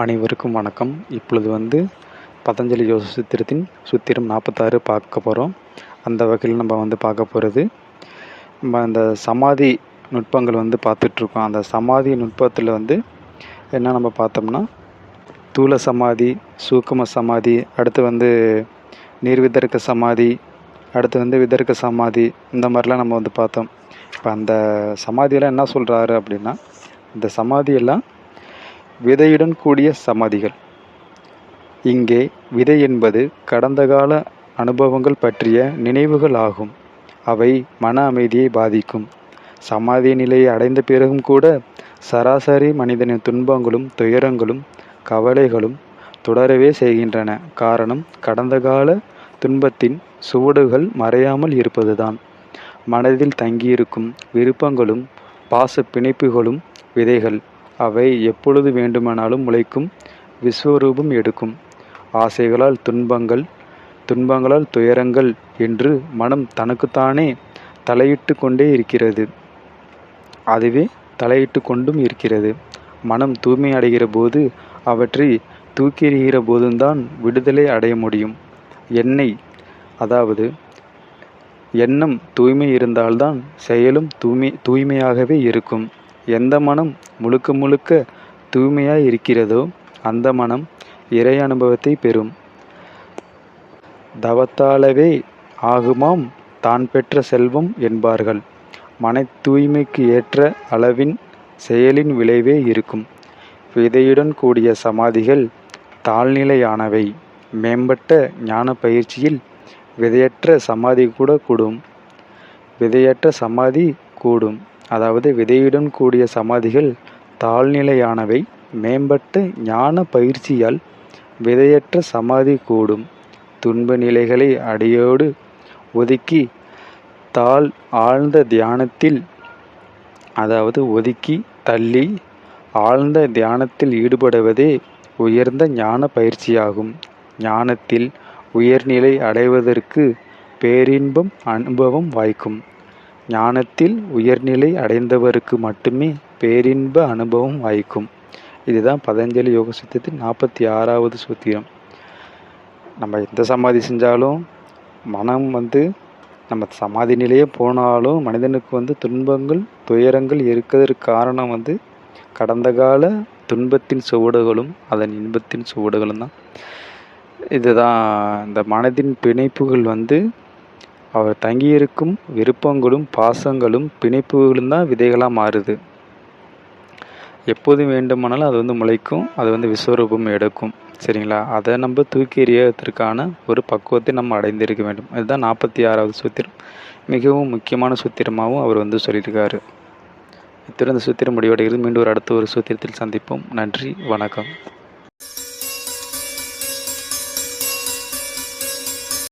அனைவருக்கும் வணக்கம். இப்பொழுது வந்து பதஞ்சலி யோக சூத்திரத்தின் சூத்திரம் நாற்பத்தாறு பார்க்க போகிறோம் அந்த வகையில் நம்ம வந்து பார்க்க போகிறது நம்ம அந்த சமாதி நுட்பங்கள் வந்து பார்த்துட்ருக்கோம். அந்த சமாதி நுட்பத்தில் வந்து என்ன நம்ம பார்த்தோம்னா தூள சமாதி சூக்கும சமாதி அடுத்து வந்து நீர்விதர்க்க சமாதி அடுத்து வந்து விதர்க்க சமாதி இந்த மாதிரிலாம் நம்ம வந்து பார்த்தோம். இப்போ அந்த சமாதியெல்லாம் என்ன சொல்கிறாரு அப்படின்னா இந்த சமாதியெல்லாம் விதையுடன் கூடிய சமாதிகள். இங்கே விதை என்பது கடந்த கால அனுபவங்கள் பற்றிய நினைவுகள் ஆகும் அவை மன அமைதியை பாதிக்கும். சமாதி நிலையை அடைந்த பிறகும் கூட சராசரி மனிதனின் துன்பங்களும் துயரங்களும் கவலைகளும் தொடரவே செய்கின்றன. காரணம் கடந்த கால துன்பத்தின் சுவடுகள் மறையாமல் இருப்பதுதான். மனதில் தங்கியிருக்கும் விருப்பங்களும் பாச பிணைப்புகளும் விதைகள். அவை எப்பொழுது வேண்டுமானாலும் முளைக்கும் விஸ்வரூபம் எடுக்கும். ஆசைகளால் துன்பங்கள் துன்பங்களால் துயரங்கள் என்று மனம் தனக்குத்தானே தலையிட்டு கொண்டே இருக்கிறது. அதுவே தலையிட்டு கொண்டும் இருக்கிறது. மனம் தூய்மை அடைகிற போது அவற்றை தூக்கிறிகிற போதும்தான் விடுதலை அடைய முடியும். எண்ணெய் அதாவது எண்ணம் தூய்மை இருந்தால்தான் செயலும் தூய்மை தூய்மையாகவே இருக்கும். எந்த மனம் முழுக்க முழுக்க தூய்மையாய் இருக்கிறதோ அந்த மனம் இறை அனுபவத்தை பெறும். தவத்தாலவே ஆகுமாம் தான் பெற்ற செல்வம் என்பார்கள். மன தூய்மைக்கு ஏற்ற அளவின் செயலின் விளைவே இருக்கும். விதையுடன் கூடிய சமாதிகள் தாழ்நிலையானவை. மேம்பட்ட ஞான பயிற்சியில் விதையற்ற சமாதி கூட கூடும். விதையற்ற சமாதி கூடும். அதாவது விதையுடன் கூடிய சமாதிகள் தாழ்நிலையானவை. மேம்பட்ட ஞான பயிற்சியால் விதையற்ற சமாதி கூடும். துன்ப நிலைகளை அடியோடு ஒதுக்கி தாழ் ஆழ்ந்த தியானத்தில் அதாவது ஒதுக்கி தள்ளி ஆழ்ந்த தியானத்தில் ஈடுபடுவதே உயர்ந்த ஞான பயிற்சியாகும். ஞானத்தில் உயர்நிலை அடைவதற்கு பேரின்பம் அனுபவம் வாய்க்கும். ஞானத்தில் உயர்நிலை அடைந்தவருக்கு மட்டுமே பேரின்ப அனுபவம் வாய்க்கும். இதுதான் பதஞ்சலி யோக சுத்தத்தின் நாற்பத்தி ஆறாவது சூத்திரம். நம்ம எந்த சமாதி செஞ்சாலும் மனம் வந்து நம்ம சமாதி நிலையே போனாலும் மனிதனுக்கு வந்து துன்பங்கள் துயரங்கள் இருக்கிறதுக்கு காரணம் வந்து கடந்த கால துன்பத்தின் சுவடுகளும் அதன் இன்பத்தின் சுவடுகளும் தான் இதுதான் இந்த மனதின் பிணைப்புகள் வந்து அவர் தங்கியிருக்கும் விருப்பங்களும் பாசங்களும் பிணைப்புகளும் தான் விதைகளாக மாறுது. எப்போது வேண்டுமானாலும் அது வந்து முளைக்கும் அது வந்து விஸ்வரூபம் எடுக்கும். சரிங்களா? அதை நம்ம தூக்கி எறியதற்கான ஒரு பக்குவத்தை நம்ம அடைந்திருக்க வேண்டும். இதுதான் நாற்பத்தி ஆறாவது சூத்திரம். மிகவும் முக்கியமான சூத்திரமாகவும் அவர் வந்து சொல்லியிருக்காரு. இத்திருந்த சூத்திரம் முடிவடைகிறது. மீண்டும் ஒரு அடுத்த ஒரு சூத்திரத்தில் சந்திப்போம். நன்றி வணக்கம்.